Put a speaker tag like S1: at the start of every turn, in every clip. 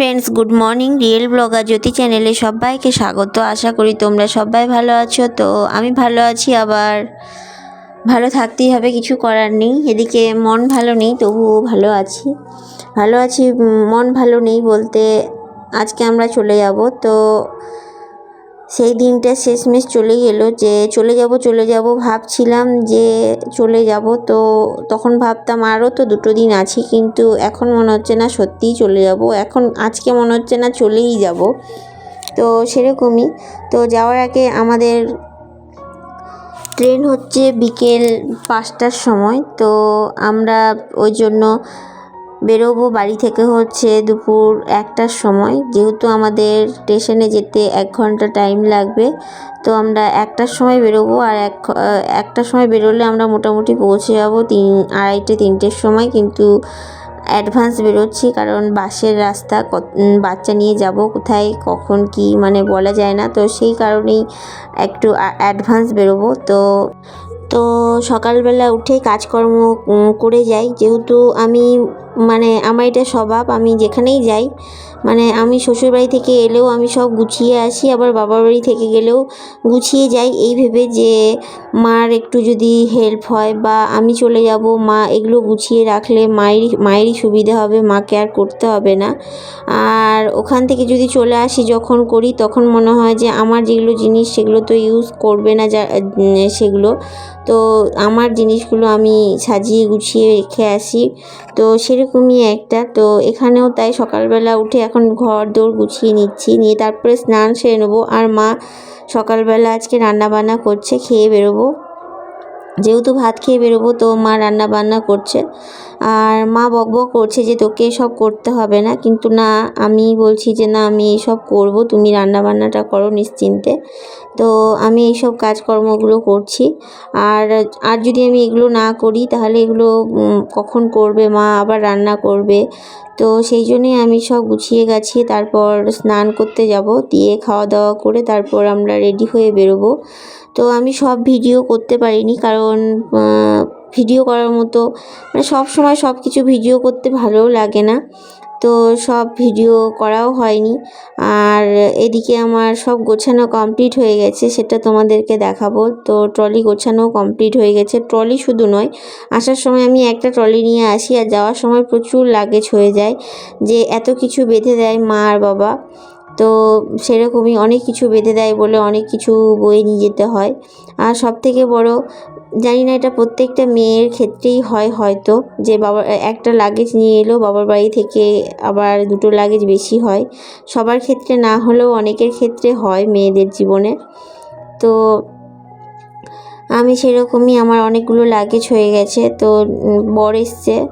S1: Friends good morning real blogger Jyoti চ্যানেলে সবাইকে স্বাগত। আশা করি তোমরা সবাই ভালো আছো। তো আমি ভালো আছি, আবার ভালো থাকতেই হবে, কিছু করার নেই। এদিকে মন ভালো নেই, তবুও ভালো আছি। ভালো আছি মন ভালো নেই বলতে আজকে আমরা চলে যাব। তো সেই দিনটা শেষমেশ চলে এলো যে চলে যাব চলে যাব ভাবছিলাম যে চলে যাব। তো তখন ভাবতাম আরও তো দুটো দিন আছি, কিন্তু এখন মনে হচ্ছে না সত্যিই চলে যাব। এখন আজকে মনে হচ্ছে না চলেই যাব। তো সেরকমই। তো যাওয়ার আগে আমাদের ট্রেন হচ্ছে বিকেল পাঁচটার সময়। তো আমরা ওই জন্য বেরোবো বাড়ি থেকে হচ্ছে দুপুর একটার সময়। যেহেতু আমাদের স্টেশনে যেতে এক ঘণ্টা টাইম লাগবে, তো আমরা একটার সময় বেরোবো আর এক একটার সময় বেরোলে আমরা মোটামুটি পৌঁছে যাব তিন, আড়াইটে, তিনটের সময়। কিন্তু অ্যাডভান্স বেরোচ্ছি কারণ বাসের রাস্তা বাচ্চা নিয়ে যাব কোথায়, কখন কি মানে বলা যায় না। তো সেই কারণেই একটু অ্যাডভান্স বেরোবো। তো তো সকালবেলা উঠে কাজকর্ম করে যাই। যেহেতু আমি মানে আমার এটা স্বভাব, আমি যেখানেই যাই মানে আমি শ্বশুরবাড়ি থেকে এলেও আমি সব গুছিয়ে আসি, আবার বাবার বাড়ি থেকে গেলেও গুছিয়ে যাই। এই ভেবে যে মার একটু যদি হেল্প হয় বা আমি চলে যাব, মা এগুলো গুছিয়ে রাখলে মায়েরই মায়েরই সুবিধা হবে, মাকে আর করতে হবে না। আর ওখান থেকে যদি চলে আসি যখন করি, তখন মনে হয় যে আমার যেগুলো জিনিস সেগুলো তো ইউজ করবে না যা, সেগুলো। তো আমার জিনিসগুলো আমি সাজিয়ে গুছিয়ে রেখে আসি। তো সেরকমই একটা। তো এখানেও তাই সকালবেলা উঠে এখন ঘর দৌড় গুছিয়ে নিচ্ছি। নিয়ে তারপরে স্নান সেরে নেব। আর মা সকালবেলা আজকে রান্নাবান্না করছে, খেয়ে বেরোবো। যেহেতু ভাত খেয়ে বেরোবো, তো মা রান্না বান্না করছে। আর মা বকবক করছে যে তোকে এসব করতে হবে না। কিন্তু না, আমি বলছি যে না, আমি এইসব করব, তুমি রান্না বান্নাটা করো নিশ্চিন্তে। তো আমি এইসব কাজকর্মগুলো করছি। আর আর যদি আমি এগুলো না করি, তাহলে এগুলো কখন করবে? মা আবার রান্না করবে। তো সেই জন্যই আমি সব গুছিয়ে গাছিয়ে তারপর স্নান করতে যাব, দিয়ে খাওয়া দাওয়া করে তারপর আমরা রেডি হয়ে বেরোবো। তো আমি সব ভিডিও করতে পারিনি, কারণ ভিডিও করার মতো। মানে সব সময় সব কিছু ভিডিও করতে ভালোও লাগে না। তো সব ভিডিও করাও হয়নি। আর এদিকে আমার সব গোছানো কমপ্লিট হয়ে গেছে, সেটা তোমাদেরকে দেখাবো। তো ট্রলি গোছানো কমপ্লিট হয়ে গেছে। ট্রলি শুধু নয়, আসার সময় আমি একটা ট্রলি নিয়ে আসি আর যাওয়ার সময় প্রচুর লাগেজ হয়ে যায়, যে এত কিছু বেঁধে দেয় মা আর বাবা। তো সেরকমই অনেক কিছু বেঁধে দেয় বলে অনেক কিছু বয়ে নিয়ে যেতে হয়। আর সব থেকে বড় জানি না, এটা প্রত্যেকটা মেয়ের ক্ষেত্রেই হয় হয়তো, যে বাবা একটা লাগেজ নিয়ে এলো, বাবার বাড়ি থেকে আবার দুটো লাগেজ বেশি হয়। সবার ক্ষেত্রে না হলেও অনেকের ক্ষেত্রে হয় মেয়েদের জীবনে। তো আমি সেরকমই, আমার অনেকগুলো লাগেজ হয়ে গেছে, তো বর এসছে,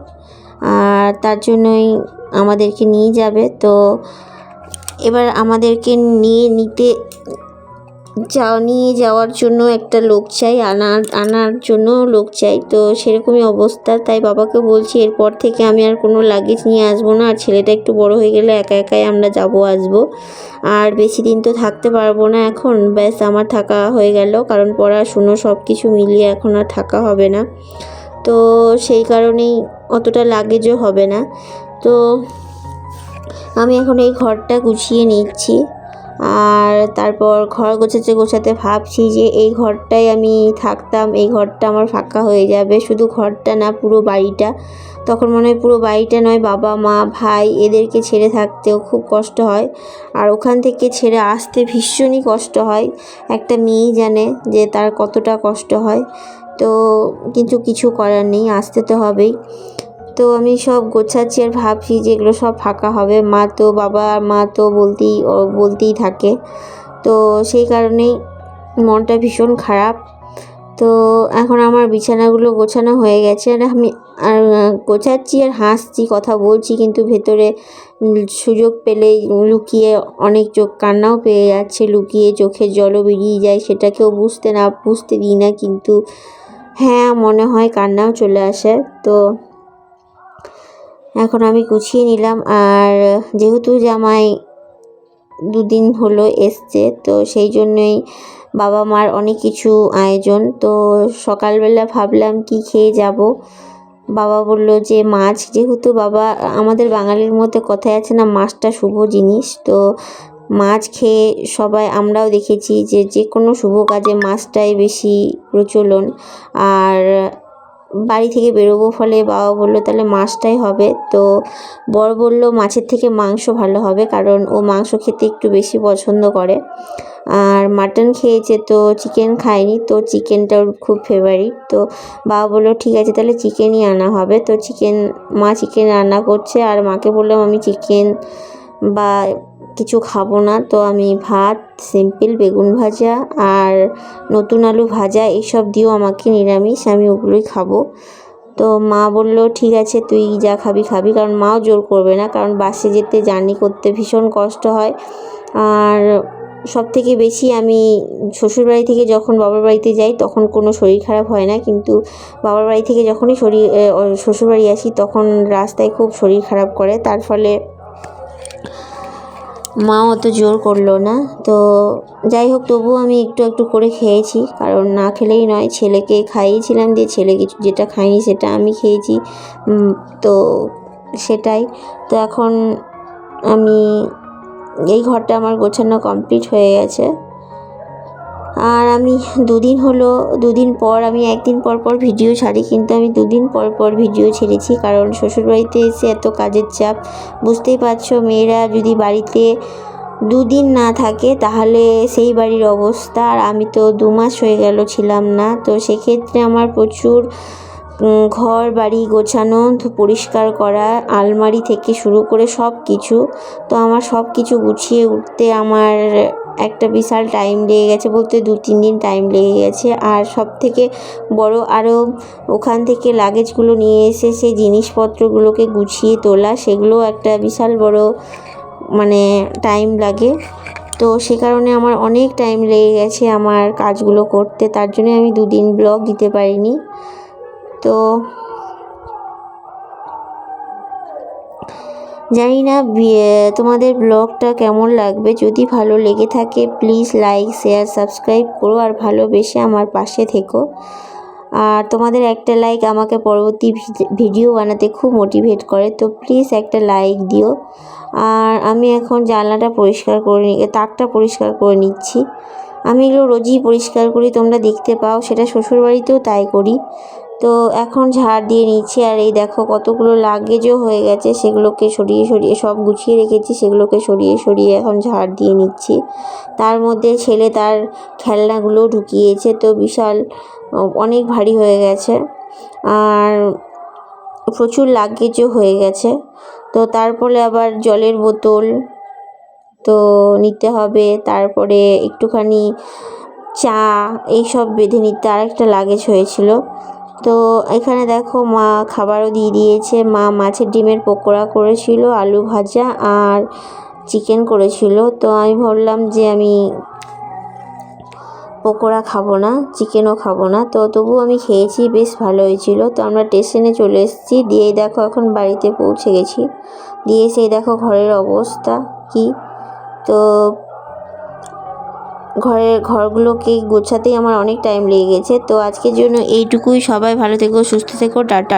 S1: আর তার জন্যই আমাদেরকে নিয়ে যাবে। তো, এবার আমাদেরকে নিয়ে নিতে যাওয়া নিয়ে যাওয়ার জন্য একটা লোক চাই, আনার আনার জন্য লোক চাই। তো সেরকমই অবস্থা, তাই বাবাকে বলছি এরপর থেকে আমি আর কোনো লাগেজ নিয়ে আসব না। আর ছেলেটা একটু বড় হয়ে গেলে একা একাই আমরা যাব, আসব। আর বেশি দিন তো থাকতে পারব না এখন। ব্যাস, আমার থাকা হয়ে গেল। কারণ পড়াশুনো সব কিছু মিলিয়ে এখন আর থাকা হবে না। তো সেই কারণেই অতটা লাগেজও হবে না। তো আমি এখন এই ঘরটা গুছিয়ে নিচ্ছি। আর তারপর ঘর গোছাতে গোছাতে ভাবছি যে এই ঘরটায় আমি থাকতাম, এই ঘরটা আমার ফাঁকা হয়ে যাবে। শুধু ঘরটা না, পুরো বাড়িটা। তখন মনে হয় পুরো বাড়িটা নয়, বাবা, মা, ভাই এদেরকে ছেড়ে থাকতেও খুব কষ্ট হয়। আর ওখান থেকে ছেড়ে আসতে ভীষণই কষ্ট হয়। একটা মেয়েই জানে যে তার কতটা কষ্ট হয়। তো কিন্তু কিছু করার নেই, আসতে তো হবেই। তো আমি সব গোছাচ্ছি আর ভাবছি যে এগুলো সব ফাঁকা হবে। মা তো বাবা মা তো বলতেই বলতেই থাকে। তো সেই কারণেই মনটা ভীষণ খারাপ। তো এখন আমার বিছানাগুলো গোছানো হয়ে গেছে আর আমি, আর গোছাচ্ছি আর হাসছি, কথা বলছি, কিন্তু ভেতরে সুযোগ পেলেই লুকিয়ে অনেক চোখ কান্নাও পেয়ে যাচ্ছে। লুকিয়ে চোখের জলও বেরিয়ে যায়, সেটাকেও বুঝতে না, বুঝতে দিই না, কিন্তু হ্যাঁ মনে হয় কান্নাও চলে আসে। তো এখন আমি গুছিয়ে নিলাম। আর যেহেতু জামাই দুদিন হলো এসছে, তো সেই জন্যই বাবা মার অনেক কিছু আয়োজন। তো সকালবেলা ভাবলাম কি খেয়ে যাব। বাবা বলল যে মাছ, যেহেতু বাবা আমাদের বাঙালির মধ্যে কথায় আছে না, মাছটা শুভ জিনিস। তো মাছ খেয়ে সবাই, আমরাও দেখেছি যে যে কোনো শুভ কাজে মাছটাই বেশি প্রচলন। আর বাড়ি থেকে বেরোবো ফলে বাবা বলল, তাহলে মাছটাই হবে। তো বর বলল, মাছের থেকে মাংস ভালো হবে, কারণ ও মাংস খেতে একটু বেশি পছন্দ করে। আর মাটন খেয়েছে তো চিকেন খায়নি, তো চিকেনটা ওর খুব ফেভারিট তো বাবা বলল, ঠিক আছে, তাহলে চিকেনই আনা হবে। তো চিকেন মা চিকেন রান্না করছে, আর মাকে বললাম, আমি চিকেন বা কিছু খাব না। তো আমি ভাত, সিম্পল বেগুন ভাজা আর নতুন আলু ভাজা এইসব দিয়েও আমাকে, নিরামিষ, আমি ওগুলোই খাব। তো মা বলল, ঠিক আছে, তুই যা খাবি খাবি। কারণ মাও জোর করবে না, কারণ বাসে যেতে, জার্নি করতে ভীষণ কষ্ট হয়। আর সব থেকে বেশি আমি শ্বশুরবাড়ি থেকে যখন বাবার বাড়িতে যাই, তখন কোনো শরীর খারাপ হয় না। কিন্তু বাবার বাড়ি থেকে যখনই শরীর শ্বশুরবাড়ি আসি, তখন রাস্তায় খুব শরীর খারাপ করে। তার ফলে মা অত জোর করল না। তো যাই হোক, তবুও আমি একটু একটু করে খেয়েছি। কারণ না খেলেই নয়, ছেলেকে খাইয়েছিলাম দিয়ে ছেলে কিছু যেটা খাইনি সেটা আমি খেয়েছি। তো সেটাই। তো এখন আমি এই ঘরটা আমার গোছানো কমপ্লিট হয়ে গেছে। আর আমি দুদিন হলো, দুদিন পর আমি একদিন পর পর ভিডিও ছাড়ি, কিন্তু আমি দুদিন পর পর ভিডিও ছেড়েছি। কারণ শ্বশুরবাড়িতে এসে এত কাজের চাপ। বুঝতেই পারছ, মেয়েরা যদি বাড়িতে দুদিন না থাকে, তাহলে সেই বাড়ির অবস্থা। আর আমি তো দু মাস হয়ে গেল ছিলাম না। তো সেক্ষেত্রে আমার প্রচুর ঘর বাড়ি গোছানো পরিষ্কার করা, আলমারি থেকে শুরু করে সব কিছু তো আমার সব কিছু গুছিয়ে উঠতে আমার একটা বিশাল টাইম লেগে গেছে বলতে দু, তিন দিন টাইম লেগে গেছে। আর সব থেকে বড় আরও ওখান থেকে লাগেজগুলো নিয়ে এসে সেই জিনিসপত্রগুলোকে গুছিয়ে তোলা, সেগুলোও একটা বিশাল বড় মানে টাইম লাগে। তো সে কারণে আমার অনেক টাইম লেগে গেছে আমার কাজগুলো করতে, তার জন্য আমি দুদিন ব্লগ দিতে পারিনি। তো জানি না তোমাদের ব্লগটা কেমন লাগবে? যদি ভালো লেগে থাকে প্লিজ লাইক শেয়ার সাবস্ক্রাইব করো আর ভালোবেসে আমার পাশে থেকো। আর তোমাদের একটা লাইক আমাকে পরবর্তী ভিডিও বানাতে খুব মোটিভেট করে, তো প্লিজ একটা লাইক দিও। আর আমি এখন জানলাটা পরিষ্কার করে নি তাকটা পরিষ্কার করে নিচ্ছি। আমি এগুলো রোজই পরিষ্কার করি, তোমরা দেখতে পাও, সেটা শ্বশুরবাড়িতেও তাই করি। তো এখন ঝাড় দিয়ে নিচ্ছি। আর এই দেখো কতগুলো লাগেজও হয়ে গেছে, সেগুলোকে সরিয়ে সরিয়ে সব গুছিয়ে রেখেছি, সেগুলোকে সরিয়ে সরিয়ে এখন ঝাড় দিয়ে নিচ্ছি। তার মধ্যে ছেলে তার খেলনাগুলো ঢুকিয়েছে, তো বিশাল অনেক ভারী হয়ে গেছে। আর প্রচুর লাগেজও হয়ে গেছে। তো তারপরে আবার জলের বোতল তো নিতে হবে। তারপরে একটুখানি চা, এইসব বেঁধে নিতে আরেকটা লাগেজ হয়েছিল। তো এখানে দেখো মা খাবারও দিয়ে দিয়েছে। মা মাছের ডিমের পকোড়া করেছিল, আলু ভাজা আর চিকেন করেছিল। তো আমি ভাবলাম যে আমি পকোড়া খাব না চিকেনও খাব না। তো তবু আমি খেয়েছি, বেশ ভালো হয়েছিল। তো আমরা স্টেশনে চলে এসেছি, দিয়েই দেখো এখন বাড়িতে পৌঁছে গেছি। দিয়ে সেই দেখো ঘরের অবস্থা কি। তো ঘরের ঘরগুলোকে গোছাতেই আমার অনেক টাইম লেগে গেছে। তো আজকের জন্য এইটুকুই। সবাই ভালো থেকো, সুস্থ থেকো, টাটা।